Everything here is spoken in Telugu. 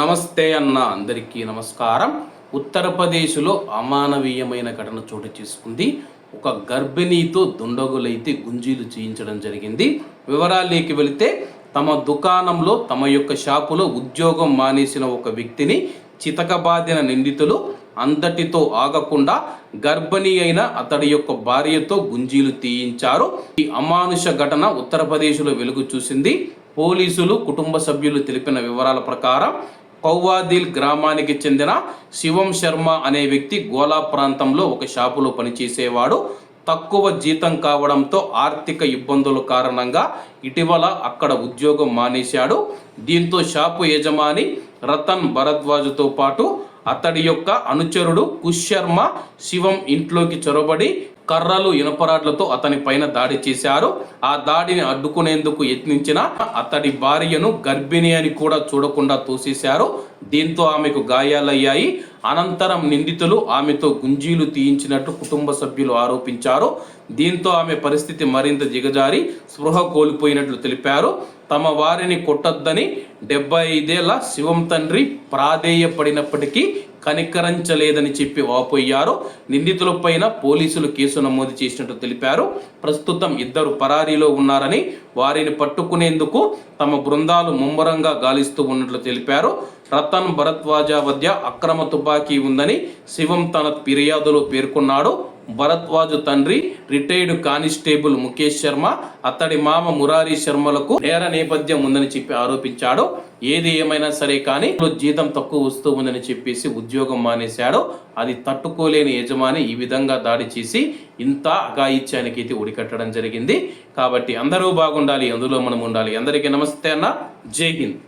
నమస్తే అన్న అందరికీ నమస్కారం. ఉత్తరప్రదేశ్లో అమానవీయమైన ఘటన చోటు చేసుకుంది. ఒక గర్భిణీతో దుండగులైతే గుంజీలు చేయించడం జరిగింది. వివరాలేకి వెళితే తమ దుకాణంలో తమ యొక్క షాపులో ఉద్యోగం మానేసిన ఒక వ్యక్తిని చితకబాదిన నిందితులు అంతటితో ఆగకుండా గర్భిణి అయిన అతడి యొక్క భార్యతో గుంజీలు తీయించారు. ఈ అమానుష ఘటన ఉత్తరప్రదేశ్లో వెలుగు చూసింది. పోలీసులు కుటుంబ సభ్యులు తెలిపిన వివరాల ప్రకారం కౌవాదిల్ గ్రామానికి చెందిన శివం శర్మ అనే వ్యక్తి గోలా ప్రాంతంలో ఒక షాపులో పనిచేసేవాడు. తక్కువ జీతం కావడంతో ఆర్థిక ఇబ్బందుల కారణంగా ఇటీవల అక్కడ ఉద్యోగం మానేశాడు. దీంతో షాపు యజమాని రతన్ భరద్వాజ్తో పాటు అతడి యొక్క అనుచరుడు కుష్ శర్మ శివం ఇంట్లోకి చొరబడి కర్రలు ఇనపరాడ్లతో అతని పైన దాడి చేశారు. ఆ దాడిని అడ్డుకునేందుకు యత్నించిన అతడి భార్యను గర్భిణి అని కూడా చూడకుండా తోసేశారు. దీంతో ఆమెకు గాయాలయ్యాయి. అనంతరం నిందితులు ఆమెతో గుంజీలు తీయించినట్టు కుటుంబ సభ్యులు ఆరోపించారు. దీంతో ఆమె పరిస్థితి మరింత దిగజారి స్పృహ కోల్పోయినట్లు తెలిపారు. తమ వారిని కొట్టొద్దని డెబ్బై ఐదేళ్ళ శివం తండ్రి ప్రాధేయపడినప్పటికీ కనికరించలేదని చెప్పి వాపోయారు. నిందితులపైన పోలీసులు కేసు నమోదు చేసినట్టు తెలిపారు. ప్రస్తుతం ఇద్దరు పరారీలో ఉన్నారని వారిని పట్టుకునేందుకు తమ బృందాలు ముమ్మరంగా గాలిస్తూ ఉన్నట్లు తెలిపారు. రతన్ భరద్వాజ వద్ద అక్రమ తుపాకీ ఉందని శివం తన ఫిర్యాదులో పేర్కొన్నాడు. భరద్వాజు తండ్రి రిటైర్డ్ కానిస్టేబుల్ ముఖేష్ శర్మ అతడి మామ మురారి శర్మలకు నేర నేపథ్యం ఉందని చెప్పి ఆరోపించాడు. ఏది ఏమైనా సరే కానీ జీతం తక్కువ వస్తూ ఉందని చెప్పేసి ఉద్యోగం మానేశాడు. అది తట్టుకోలేని యజమాని ఈ విధంగా దాడి చేసి ఇంత అఘాయిత్యానికి అయితే ఉడికట్టడం జరిగింది. కాబట్టి అందరూ బాగుండాలి అందులో మనం ఉండాలి. అందరికీ నమస్తే అన్న. జై హింద్.